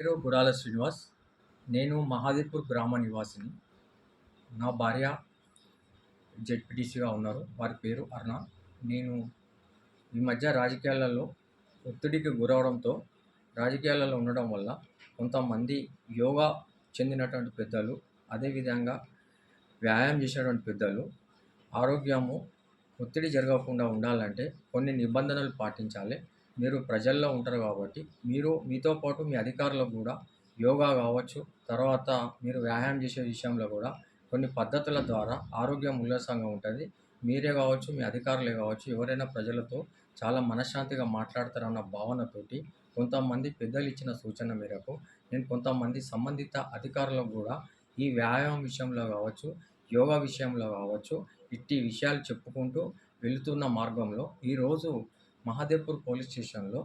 పేరు గుడాల శ్రీనివాస్. నేను మహాదీపూర్ గ్రామ నివాసిని. నా భార్య జెడ్పీటీసీగా ఉన్నారు. వారి పేరు అర్ణ నేను ఈ మధ్య రాజకీయాలలో ఒత్తిడికి గురవడంతో రాజకీయాలలో ఉండడం వల్ల కొంతమంది యోగా చెందినటువంటి పెద్దలు అదేవిధంగా వ్యాయామం చేసేటువంటి పెద్దలు ఆరోగ్యము ఒత్తిడి జరగకుండా ఉండాలంటే కొన్ని నిబంధనలు పాటించాలి. మీరు ప్రజల్లో ఉంటారు కాబట్టి మీరు మీతో పాటు మీ అధికారులకు కూడా యోగా కావచ్చు తర్వాత మీరు వ్యాయామం చేసే విషయంలో కూడా కొన్ని పద్ధతుల ద్వారా ఆరోగ్యం ఉల్లాసంగా ఉంటుంది. మీరే కావచ్చు మీ అధికారులే కావచ్చు ఎవరైనా ప్రజలతో చాలా మనశ్శాంతిగా మాట్లాడతారన్న భావనతోటి కొంతమంది పెద్దలు ఇచ్చిన సూచన మేరకు నేను కొంతమంది సంబంధిత అధికారులకు కూడా ఈ వ్యాయామం విషయంలో కావచ్చు యోగా విషయంలో కావచ్చు ఇట్టి విషయాలు చెప్పుకుంటూ వెళుతున్న మార్గంలో ఈరోజు మహాదేవ్పూర్ పోలీస్ స్టేషన్లో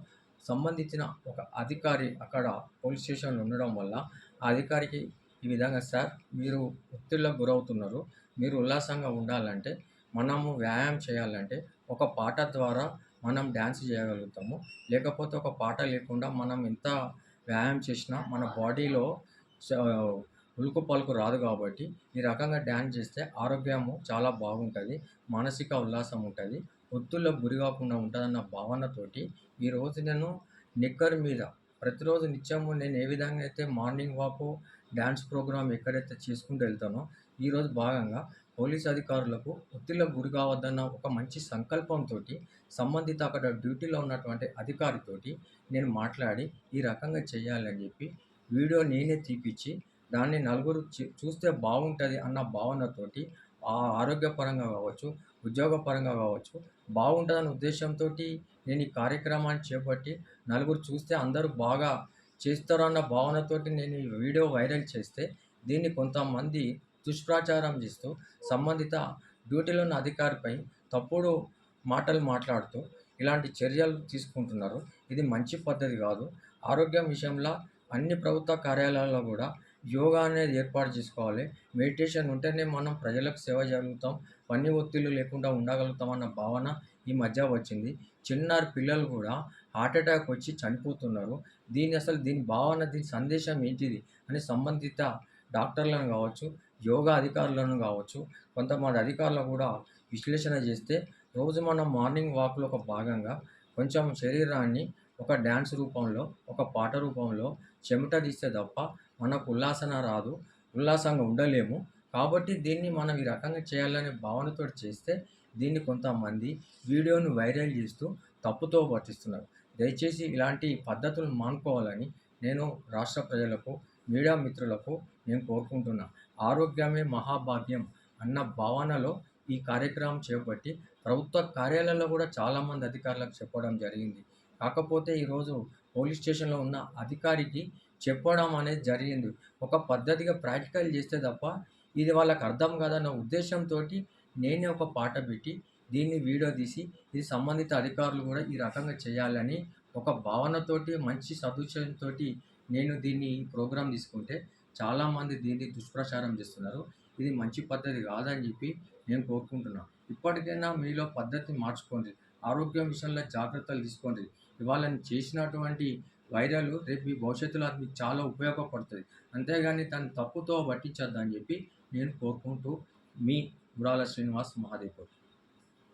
సంబంధించిన ఒక అధికారి అక్కడ పోలీస్ స్టేషన్లో ఉండడం వల్ల ఆ అధికారికి ఈ విధంగా సార్ మీరు ఒత్తిళ్ళకు గురవుతున్నారు. మీరు ఉల్లాసంగా ఉండాలంటే మనము వ్యాయామం చేయాలంటే ఒక పాట ద్వారా మనం డ్యాన్స్ చేయగలుగుతాము. లేకపోతే ఒక పాట లేకుండా మనం ఎంత వ్యాయామం చేసినా మన బాడీలో ఉలుకు పలుకు రాదు కాబట్టి ఈ రకంగా డ్యాన్స్ చేస్తే ఆరోగ్యము చాలా బాగుంటుంది మానసిక ఉల్లాసం ఉంటుంది. ఒత్తుల్లో గురి కాకుండా ఉంటుందన్న భావనతోటి ఈరోజు నేను నిక్కర్ మీద ప్రతిరోజు నిత్యము నేను ఏ విధంగా అయితే మార్నింగ్ వాక్ డ్యాన్స్ ప్రోగ్రామ్ ఎక్కడైతే చేసుకుంటూ వెళ్తానో ఈరోజు భాగంగా పోలీస్ అధికారులకు ఒత్తిళ్ళకు గురి కావద్దన్న ఒక మంచి సంకల్పంతో సంబంధిత అక్కడ డ్యూటీలో ఉన్నటువంటి అధికారితోటి నేను మాట్లాడి ఈ రకంగా చేయాలని చెప్పి వీడియో నేనే తీపిచ్చి దాన్ని నలుగురు చూస్తే బాగుంటుంది అన్న భావనతోటి ఆరోగ్యపరంగా కావచ్చు ఉద్యోగపరంగా కావచ్చు బాగుంటుందనే ఉద్దేశంతో నేను ఈ కార్యక్రమాన్ని చేపట్టి నలుగురు చూస్తే అందరూ బాగా చేస్తారు అన్న భావనతోటి నేను ఈ వీడియో వైరల్ చేస్తే దీన్ని కొంతమంది దుష్ప్రచారం చేస్తూ సంబంధిత డ్యూటీలో ఉన్న అధికారిపై తప్పుడు మాటలు మాట్లాడుతూ ఇలాంటి చర్యలు తీసుకుంటున్నారు. ఇది మంచి పద్ధతి కాదు. ఆరోగ్యం విషయంలో అన్ని ప్రభుత్వ కార్యాలయాల్లో కూడా యోగా అనేది ఏర్పాటు చేసుకోవాలి. మెడిటేషన్ ఉంటేనే మనం ప్రజలకు సేవ జరుగుతాం. పని ఒత్తిళ్ళు లేకుండా ఉండగలుగుతాం అన్న భావన ఈ మధ్య వచ్చింది. చిన్నారి పిల్లలు కూడా హార్ట్ అటాక్ వచ్చి చనిపోతున్నారు. దీని అసలు దీని భావన దీని సందేశం ఏంటిది అని సంబంధిత డాక్టర్లను కావచ్చు యోగా అధికారులను కావచ్చు కొంతమంది అధికారులు కూడా విశ్లేషణ చేస్తే రోజు మనం మార్నింగ్ వాక్లో ఒక భాగంగా కొంచెం శరీరాన్ని ఒక డ్యాన్స్ రూపంలో ఒక పాట రూపంలో చెమట తీస్తే తప్ప మనకు ఉల్లాసన రాదు ఉల్లాసంగా ఉండలేము. కాబట్టి దీన్ని మనం ఈ రకంగా చేయాలనే భావనతో చేస్తే దీన్ని కొంతమంది వీడియోను వైరల్ చేస్తూ తప్పుతో పట్టిస్తున్నారు. దయచేసి ఇలాంటి పద్ధతులు మానుకోవాలని నేను రాష్ట్ర ప్రజలకు మీడియా మిత్రులకు నేను కోరుకుంటున్నా. ఆరోగ్యమే మహాభాగ్యం అన్న భావనలో ఈ కార్యక్రమం చేపట్టి ప్రభుత్వ కార్యాలయాల్లో కూడా చాలామంది అధికారులకు చెప్పడం జరిగింది. కాకపోతే ఈరోజు పోలీస్ స్టేషన్లో ఉన్న అధికారికి చెప్పడం అనేది జరిగింది. ఒక పద్ధతిగా ప్రాక్టికల్ చేస్తే తప్ప ఇది వాళ్ళకి అర్థం కాదన్న ఉద్దేశంతో నేనే ఒక పాట పెట్టి దీన్ని వీడియో తీసి ఇది సంబంధిత అధికారులు కూడా ఈ రకంగా చేయాలని ఒక భావనతోటి మంచి సదుచయంతో నేను దీన్ని ప్రోగ్రాం తీసుకుంటే చాలామంది దీన్ని దుష్ప్రచారం చేస్తున్నారు. ఇది మంచి పద్ధతి కాదని చెప్పి నేను కోరుకుంటున్నాను ఇప్పటికైనా మీలో పద్ధతి మార్చుకోండి. ఆరోగ్యం విషయంలో జాగ్రత్తలు తీసుకోండి. ఇవాళ చేసినటువంటి వైరల్ రేపు మీ భవిష్యత్తులో అది మీకు చాలా ఉపయోగపడుతుంది. అంతేగాని దాన్ని తప్పుతో పట్టించొద్దని చెప్పి నేను కోరుకుంటూ మీ గురాల శ్రీనివాస్ మహాదేవ్